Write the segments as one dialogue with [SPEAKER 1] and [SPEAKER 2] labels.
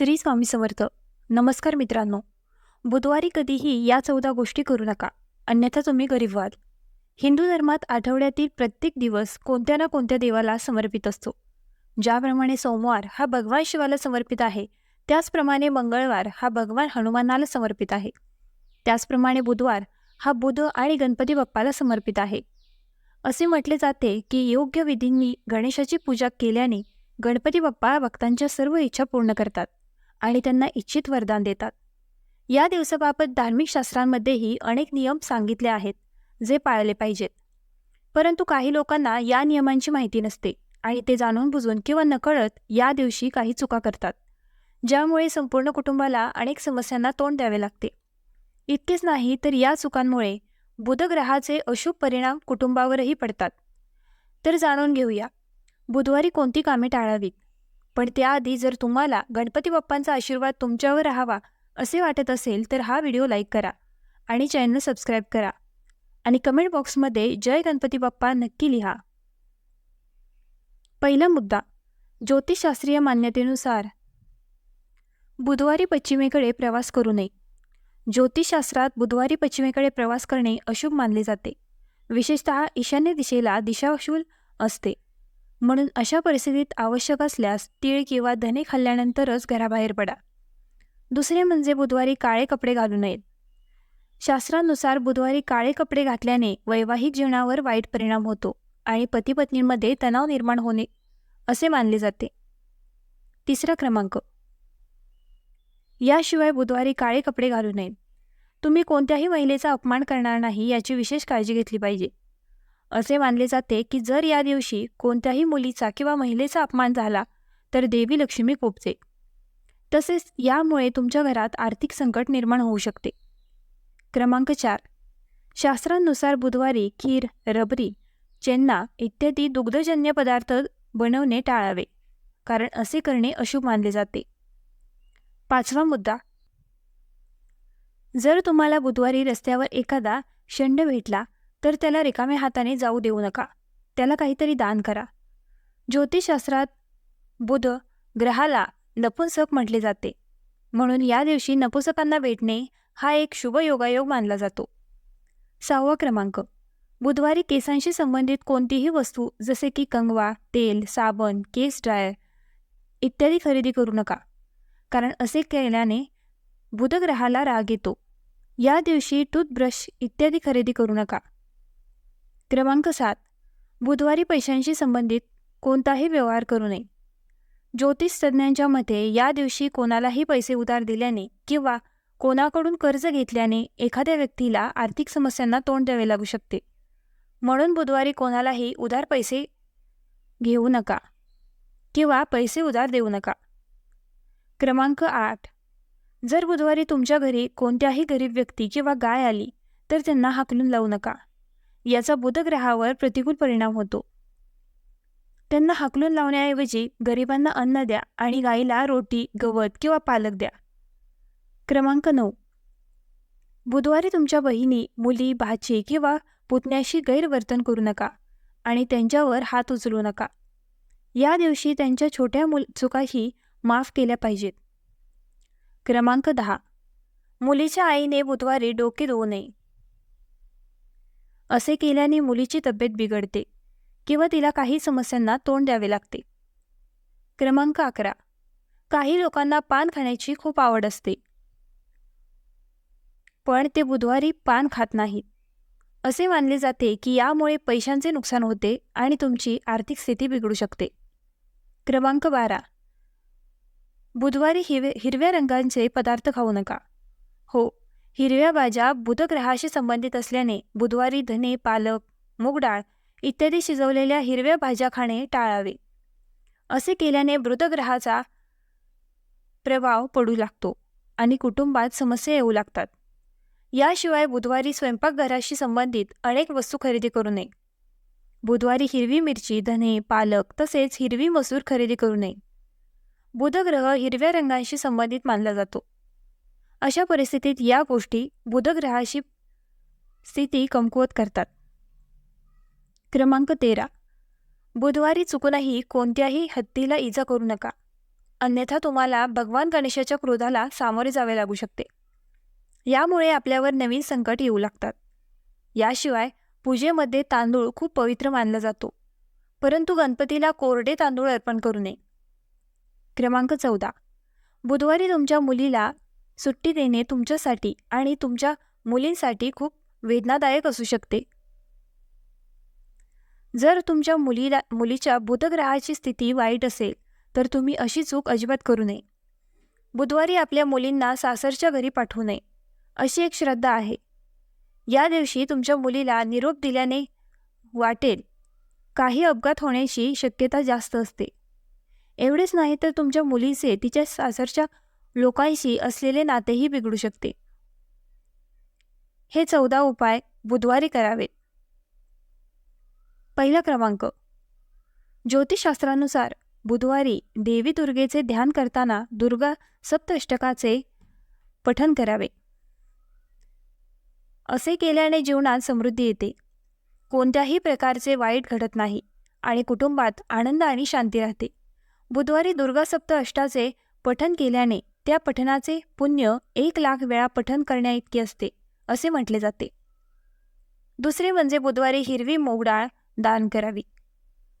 [SPEAKER 1] श्री स्वामी समर्थ. नमस्कार मित्रांनो. बुधवारी कधीही या चौदा गोष्टी करू नका. अन्यथा तुम्ही गरीब व्हाल. हिंदू धर्मात आठवड्यातील प्रत्येक दिवस कोणत्या ना कोणत्या देवाला समर्पित असतो. ज्याप्रमाणे सोमवार हा भगवान शिवाला समर्पित आहे त्याचप्रमाणे मंगळवार हा भगवान हनुमानाला समर्पित आहे. त्याचप्रमाणे बुधवार हा बुध आणि गणपती बाप्पाला समर्पित आहे. असे म्हटले जाते की योग्य विधींनी गणेशाची पूजा केल्याने गणपती बाप्पा भक्तांच्या सर्व इच्छा पूर्ण करतात. आणि त्यांना इच्छित वरदान देतात. या दिवसाबाबत धार्मिक शास्त्रांमध्येही अनेक नियम सांगितले आहेत जे पाळले पाहिजेत. परंतु काही लोकांना या नियमांची माहिती नसते आणि ते जाणून बुजून किंवा नकळत या दिवशी काही चुका करतात ज्यामुळे संपूर्ण कुटुंबाला अनेक समस्यांना तोंड द्यावे लागते. इतकेच नाही तर या चुकांमुळे बुधग्रहाचे अशुभ परिणाम कुटुंबावरही पडतात. तर जाणून घेऊया बुधवारी कोणती कामे टाळावीत? पण त्याआधी जर तुम्हाला गणपती बाप्पांचा आशीर्वाद तुमच्यावर राहावा असे वाटत असेल तर हा व्हिडिओ लाईक करा आणि चॅनल सबस्क्राईब करा. आणि कमेंट बॉक्समध्ये जय गणपती बाप्पा नक्की लिहा. पहिला मुद्दा ज्योतिषशास्त्रीय मान्यतेनुसार. बुधवारी पश्चिमेकडे प्रवास करू नये. ज्योतिषशास्त्रात बुधवारी पश्चिमेकडे प्रवास करणे अशुभ मानले जाते. विशेषतः ईशान्य दिशेला दिशाशूल असते. म्हणून अशा परिस्थितीत आवश्यक असल्यास तीळ किंवा धने खाल्ल्यानंतरच घराबाहेर पडा. दुसरे म्हणजे बुधवारी काळे कपडे घालू नयेत शास्त्रानुसार बुधवारी काळे कपडे घातल्याने वैवाहिक जीवनावर वाईट परिणाम होतो आणि पती पत्नींमध्ये तणाव निर्माण होणे असे मानले जाते. तिसरा क्रमांक. याशिवाय बुधवारी काळे कपडे घालू नयेत तुम्ही कोणत्याही महिलेचा अपमान करणार नाही याची विशेष काळजी घेतली पाहिजे. असे मानले जाते की जर या दिवशी कोणत्याही मुलीचा किंवा महिलेचा अपमान झाला तर देवी लक्ष्मी कोपचे तसेच यामुळे तुमच्या घरात आर्थिक संकट निर्माण होऊ शकते. क्रमांक चार. शास्त्रांनुसार बुधवारी खीर रबरी चेन्ना इत्यादी दुग्धजन्य पदार्थ बनवणे टाळावे कारण असे करणे अशुभ मानले जाते. पाचवा मुद्दा. जर तुम्हाला बुधवारी रस्त्यावर एखादा शंड भेटला तर त्याला रिकाम्या हाताने जाऊ देऊ नका. त्याला काहीतरी दान करा. ज्योतिषशास्त्रात बुध ग्रहाला नपुंसक म्हटले जाते. म्हणून या दिवशी नपुंसकांना भेटणे हा एक शुभ योगायोग मानला जातो. सहावा क्रमांक. बुधवारी केसांशी संबंधित कोणतीही वस्तू जसे की कंगवा तेल साबण केस ड्रायर इत्यादी खरेदी करू नका. कारण असे केल्याने बुधग्रहाला राग येतो. या दिवशी टूथब्रश इत्यादी खरेदी करू नका. क्रमांक सात. बुधवारी पैशांशी संबंधित कोणताही व्यवहार करू नये. ज्योतिष तज्ज्ञांच्या मते या दिवशी कोणालाही पैसे उधार दिल्याने किंवा कोणाकडून कर्ज घेतल्याने एखाद्या व्यक्तीला आर्थिक समस्यांना तोंड द्यावे लागू शकते. म्हणून बुधवारी कोणालाही उधार पैसे घेऊ नका किंवा पैसे उधार देऊ नका. क्रमांक आठ. जर बुधवारी तुमच्या घरी कोणत्याही गरीब व्यक्ती किंवा गाय आली तर त्यांना हाकलून लावू नका. याचा बुधग्रहावर प्रतिकूल परिणाम होतो. त्यांना हाकलून लावण्याऐवजी गरिबांना अन्न द्या आणि गाईला रोटी गवत किंवा पालक द्या. क्रमांक नऊ. बुधवारी तुमच्या बहिणी मुली भाची किंवा पुतण्याशी गैरवर्तन करू नका आणि त्यांच्यावर हात उचलू नका. या दिवशी त्यांच्या छोट्या मुल चुकाही माफ केल्या पाहिजेत. क्रमांक दहा. मुलीच्या आईने बुधवारी डोके धुवू नये. असे केल्याने मुलीची तब्येत बिघडते किंवा तिला काही समस्यांना तोंड द्यावे लागते. क्रमांक अकरा. काही लोकांना पान खाण्याची खूप आवड असते. पण ते बुधवारी पान खात नाहीत. असे मानले जाते की यामुळे पैशांचे नुकसान होते आणि तुमची आर्थिक स्थिती बिघडू शकते. क्रमांक बारा. बुधवारी हिवे हिरव्या रंगांचे पदार्थ खाऊ नका. हो हिरव्या भाज्या बुधग्रहाशी संबंधित असल्याने बुधवारी धने पालक मूगडाळ इत्यादी शिजवलेल्या हिरव्या भाज्या खाणे टाळावे. असे केल्याने मृतग्रहाचा प्रभाव पडू लागतो आणि कुटुंबात समस्या येऊ लागतात. याशिवाय बुधवारी स्वयंपाकघराशी संबंधित अनेक वस्तू खरेदी करू नये. बुधवारी हिरवी मिरची धने पालक तसेच हिरवी मसूर खरेदी करू नये. बुधग्रह हिरव्या रंगांशी संबंधित मानला जातो. अशा परिस्थितीत या गोष्टी बुधग्रहाशी स्थिती कमकुवत करतात. क्रमांक तेरा. बुधवारी चुकूनही कोणत्याही हत्तीला इजा करू नका. अन्यथा तुम्हाला भगवान गणेशाच्या क्रोधाला सामोरे जावे लागू शकते. यामुळे आपल्यावर नवीन संकट येऊ लागतात. याशिवाय पूजेमध्ये तांदूळ खूप पवित्र मानला जातो. परंतु गणपतीला कोरडे तांदूळ अर्पण करू नये. क्रमांक चौदा. बुधवारी तुमच्या मुलीला सुट्टी देणे तुमच्यासाठी आणि तुमच्या मुलींसाठी खूप वेदनादायक असू शकते. जर तुमच्या मुलीला मुलीच्या बुधग्रहाची स्थिती वाईट असेल तर तुम्ही अशी चूक अजिबात करू नये. बुधवारी आपल्या मुलींना सासरच्या घरी पाठवू नये अशी एक श्रद्धा आहे. या दिवशी तुमच्या मुलीला निरोप दिल्याने वाटेल काही अपघात होण्याची शक्यता जास्त असते. एवढेच नाही तर तुमच्या मुलीचे तिच्या सासरच्या लोकांशी असलेले नातेही बिघडू शकते. हे चौदा उपाय बुधवारी करावेत पहिला क्रमांक. ज्योतिषशास्त्रानुसार बुधवारी देवी दुर्गेचे ध्यान करताना दुर्गा सप्तष्टकाचे पठन करावे. असे केल्याने जीवनात समृद्धी येते. कोणत्याही प्रकारचे वाईट घडत नाही आणि कुटुंबात आनंद आणि शांती राहते. बुधवारी दुर्गा सप्त अष्टाचे पठन केल्याने त्या पठनाचे पुण्य एक लाख वेळा पठन करण्याइतके असते असे म्हटले जाते. दुसरे म्हणजे बुधवारी हिरवी मोगडाळ दान करावी.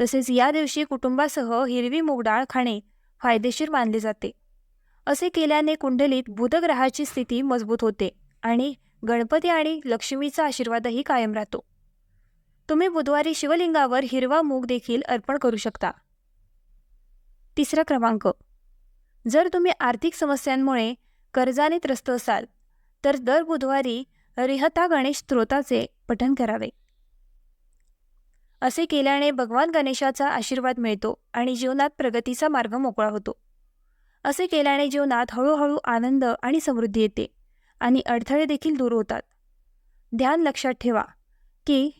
[SPEAKER 1] तसेच या दिवशी कुटुंबासह हिरवी मोगडाळ खाणे फायदेशीर मानले जाते. असे केल्याने कुंडलीत बुधग्रहाची स्थिती मजबूत होते आणि गणपती आणि लक्ष्मीचा आशीर्वादही कायम राहतो. तुम्ही बुधवारी शिवलिंगावर हिरवा मूग देखील अर्पण करू शकता. तिसरा क्रमांक. जर तुम्ही आर्थिक समस्यांमुळे कर्जाने त्रस्त असाल तर दर बुधवारी रिहता गणेश स्तोत्राचे पठन करावे. असे केल्याने भगवान गणेशाचा आशीर्वाद मिळतो आणि जीवनात प्रगतीचा मार्ग मोकळा होतो. असे केल्याने जीवनात हळूहळू आनंद आणि समृद्धी येते आणि अडथळे देखील दूर होतात. ध्यान लक्षात ठेवा की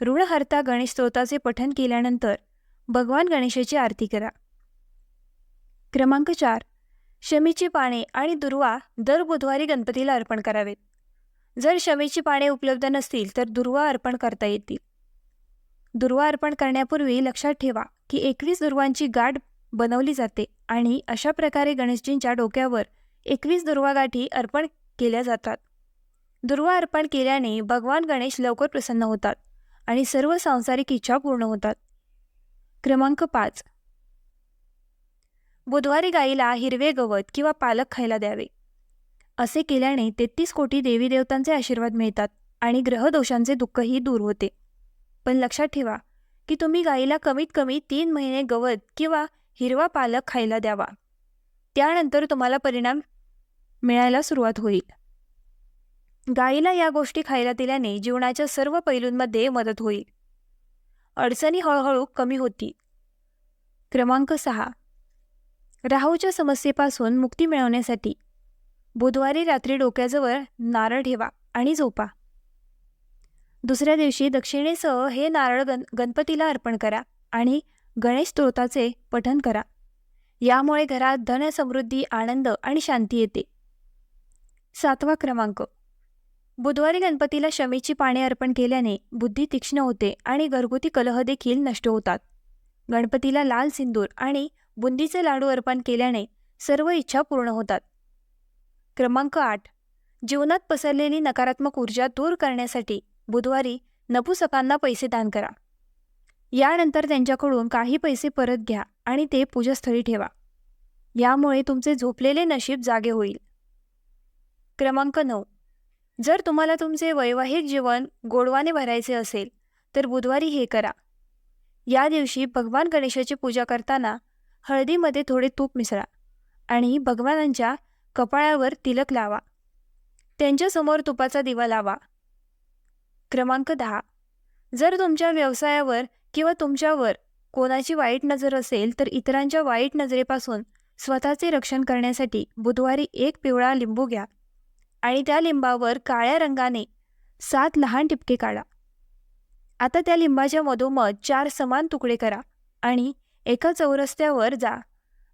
[SPEAKER 1] ऋणहर्ता गणेश स्तोत्राचे पठन केल्यानंतर भगवान गणेशाची आरती करा. क्रमांक चार. शमीची पाने आणि दुर्वा दर बुधवारी गणपतीला अर्पण करावेत. जर शमीची पाने उपलब्ध नसतील तर दुर्वा अर्पण करता येतील. दुर्वा अर्पण करण्यापूर्वी लक्षात ठेवा की एकवीस दुर्वांची गाठ बनवली जाते आणि अशा प्रकारे गणेशजींच्या डोक्यावर एकवीस दुर्वागाठी अर्पण केल्या जातात. दुर्वा अर्पण केल्याने भगवान गणेश लवकर प्रसन्न होतात आणि सर्व सांसारिक इच्छा पूर्ण होतात. क्रमांक पाच. बुधवारी गाईला हिरवे गवत किंवा पालक खायला द्यावे. असे केल्याने तेहतीस कोटी देवी देवतांचे आशीर्वाद मिळतात आणि ग्रहदोषांचे दुःखही दूर होते. पण लक्षात ठेवा की तुम्ही गाईला कमीत कमी तीन महिने गवत किंवा हिरवा पालक खायला द्यावा. त्यानंतर तुम्हाला परिणाम मिळायला सुरुवात होईल. गाईला या गोष्टी खायला दिल्याने जीवनाच्या सर्व पैलूंमध्ये मदत होईल. अडचणी हळूहळू कमी होती क्रमांक सहा. राहूच्या समस्येपासून मुक्ती मिळवण्यासाठी. बुधवारी रात्री डोक्याजवळ नारळ ठेवा आणि झोपा. दुसऱ्या दिवशी दक्षिणेसह हे नारळ गण गणपतीला अर्पण करा आणि गणेश स्तोत्राचे पठन करा. यामुळे घरात धन समृद्धी आनंद आणि शांती येते. सातवा क्रमांक. बुधवारी गणपतीला शमीची पाने अर्पण केल्याने बुद्धी तीक्ष्ण होते आणि घरगुती कलह देखील नष्ट होतात. गणपतीला लाल सिंदूर आणि बुंदीचे लाडू अर्पण केल्याने सर्व इच्छा पूर्ण होतात. क्रमांक आठ. जीवनात पसरलेली नकारात्मक ऊर्जा दूर करण्यासाठी बुधवारी नपुसकांना पैसे दान करा. यानंतर त्यांच्याकडून काही पैसे परत घ्या आणि ते पूजास्थळी ठेवा. यामुळे तुमचे झोपलेले नशीब जागे होईल. क्रमांक नऊ. जर तुम्हाला तुमचे वैवाहिक जीवन गोडवाने भरायचे असेल तर बुधवारी हे करा. या दिवशी भगवान गणेशाची पूजा करताना हळदीमध्ये थोडे तूप मिसळा आणि भगवानांच्या कपाळावर तिलक लावा. त्यांच्यासमोर तुपाचा दिवा लावा. क्रमांक दहा. जर तुमच्या व्यवसायावर किंवा तुमच्यावर कोणाची वाईट नजर असेल तर इतरांच्या वाईट नजरेपासून स्वतःचे रक्षण करण्यासाठी बुधवारी एक पिवळा लिंबू घ्या आणि त्या लिंबावर काळ्या रंगाने सात लहान टिपके काढा. आता त्या लिंबाच्या मधोमध चार समान तुकडे करा आणि एका चौरस्त्यावर जा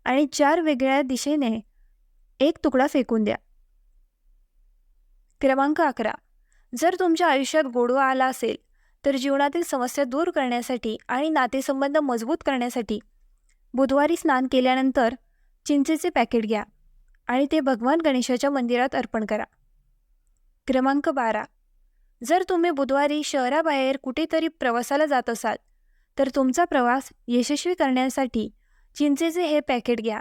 [SPEAKER 1] आणि चार वेगळ्या दिशेने एक तुकडा फेकून द्या. क्रमांक अकरा. जर तुमच्या आयुष्यात गोडवा आला असेल तर जीवनातील समस्या दूर करण्यासाठी आणि नातेसंबंध मजबूत करण्यासाठी बुधवारी स्नान केल्यानंतर चिंचेचे पॅकेट घ्या आणि ते भगवान गणेशाच्या मंदिरात अर्पण करा. क्रमांक बारा. जर तुम्ही बुधवारी शहराबाहेर कुठेतरी प्रवासाला जात असाल तर तुमचा प्रवास यशस्वी करण्यासाठी चिंचेचे हे पॅकेट घ्या.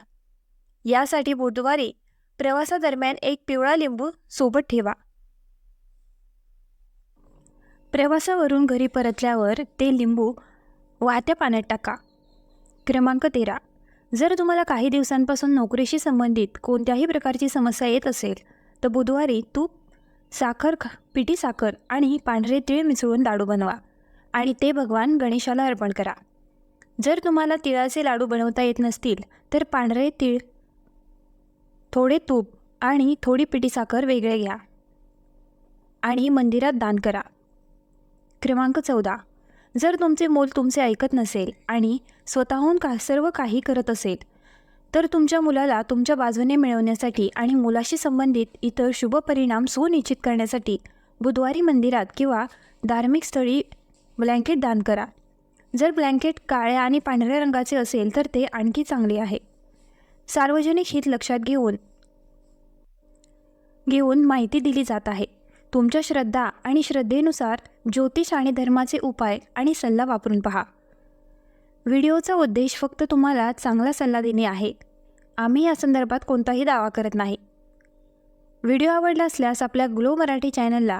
[SPEAKER 1] यासाठी बुधवारी प्रवासादरम्यान एक पिवळा लिंबू सोबत ठेवा. प्रवासावरून घरी परतल्यावर ते लिंबू वाहत्या पाण्यात टाका. क्रमांक तेरा. जर तुम्हाला काही दिवसांपासून नोकरीशी संबंधित कोणत्याही प्रकारची समस्या येत असेल तर बुधवारी तूप साखर खा पिठी साखर आणि पांढरे तीळ मिसळून लाडू बनवा. आणि ते भगवान गणेशाला अर्पण करा. जर तुम्हाला तिळाचे लाडू बनवता येत नसतील तर पांढरे तीळ थोडे तूप आणि थोडी पिठी साखर वेगळे घ्या. आणि मंदिरात दान करा. क्रमांक चौदा. जर तुमचे मूल तुमचे ऐकत नसेल आणि स्वतःहून का सर्व काही करत असेल तर तुमच्या मुलाला तुमच्या बाजूने मिळवण्यासाठी आणि मुलाशी संबंधित इतर शुभ परिणाम सुनिश्चित करण्यासाठी बुधवारी मंदिरात किंवा धार्मिक स्थळी ब्लँकेट दान करा. जर ब्लँकेट काळ्या आणि पांढऱ्या रंगाचे असेल तर ते आणखी चांगले आहे. सार्वजनिक हित लक्षात घेऊन घेऊन माहिती दिली जात आहे. तुमच्या श्रद्धा आणि श्रद्धेनुसार ज्योतिष आणि धर्माचे उपाय आणि सल्ला वापरून पहा. व्हिडिओचा उद्देश फक्त तुम्हाला चांगला सल्ला देणे आहे. आम्ही या संदर्भात कोणताही दावा करत नाही. व्हिडिओ आवडला असल्यास आपल्या ग्लो मराठी चॅनलला